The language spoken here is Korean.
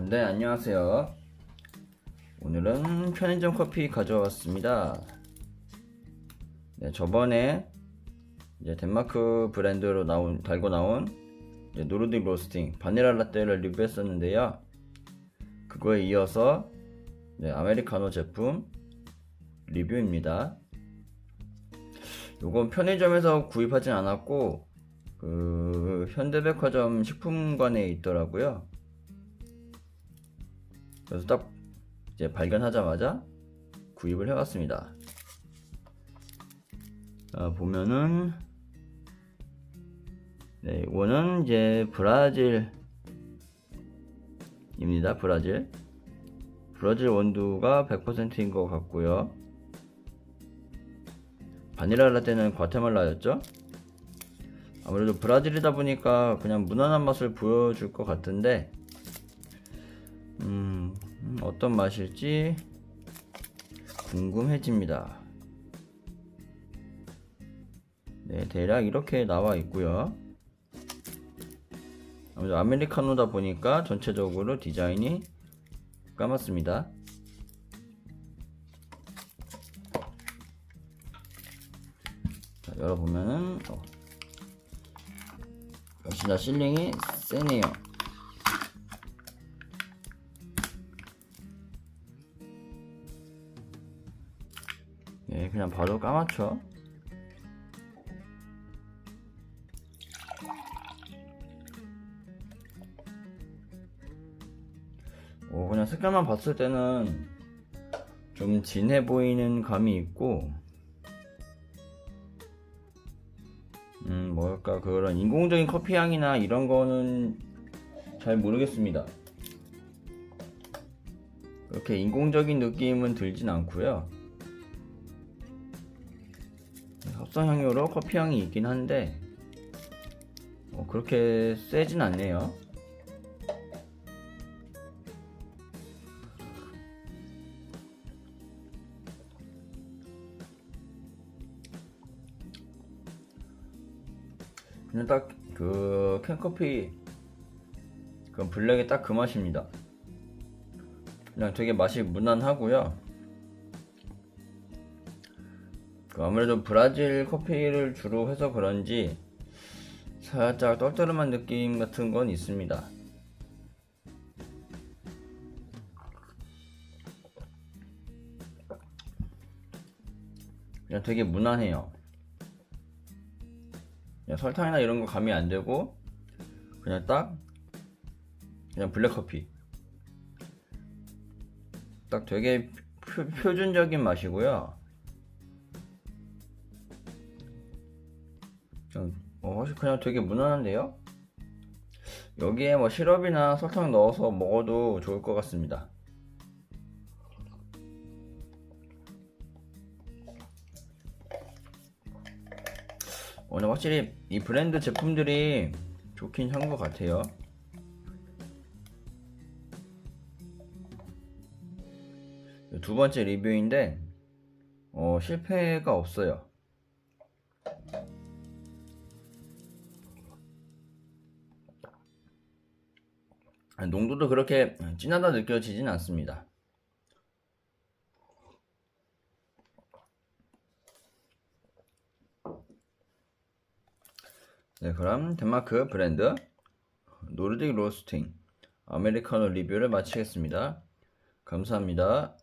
어, 네, 안녕하세요. 오늘은 편의점 커피 가져왔습니다. 네, 저번에 이제 덴마크 브랜드로 나온, 달고 나온 노르딕 로스팅 바닐라 라떼를 리뷰했었는데요. 그거에 이어서 네, 아메리카노 제품 리뷰입니다. 요건 편의점에서 구입하진 않았고 그 현대백화점 식품관에 있더라고요. 그래서 딱 이제 발견하자마자 구입을 해왔습니다. 아, 보면은 네, 이거는 이제 브라질입니다. 브라질. 브라질 원두가 100%인 것 같고요. 바닐라 라떼는 과테말라였죠? 아무래도 브라질이다 보니까 그냥 무난한 맛을 보여줄 것 같은데 어떤 맛일지 궁금해집니다. 네, 대략 이렇게 나와 있고요. 아무래도 아메리카노다 보니까 전체적으로 디자인이 까맣습니다. 자, 열어보면은 어, 역시나 실링이 세네요. 예, 그냥 바로 까맣죠. 오, 그냥 색깔만 봤을 때는 좀 진해 보이는 감이 있고, 음, 뭐랄까, 그런 인공적인 커피 향이나 이런 거는 잘 모르겠습니다. 그렇게 인공적인 느낌은 들진 않고요. 합성 향료로 커피 향이 있긴 한데 어, 그렇게 세진 않네요. 그냥 딱 그 캔커피 그 블랙이 딱 그 맛입니다. 그냥 되게 맛이 무난하고요. 그 아무래도 브라질 커피를 주로 해서 그런지 살짝 떨떠름한 느낌 같은 건 있습니다. 그냥 되게 무난해요. 그냥 설탕이나 이런 거 가미 안 되고 그냥 딱 그냥 블랙 커피. 딱 되게 표, 표준적인 맛이고요. 어, 훨씬 그냥 되게 무난한데요? 여기에 뭐 시럽이나 설탕 넣어서 먹어도 좋을 것 같습니다. 오늘 확실히 이 브랜드 제품들이 좋긴 한 것 같아요. 두 번째 리뷰인데, 어, 실패가 없어요. 농도도 그렇게 진하다 느껴지진 않습니다. 네, 그럼 덴마크 브랜드 노르딕 로스팅 아메리카노 리뷰를 마치겠습니다. 감사합니다.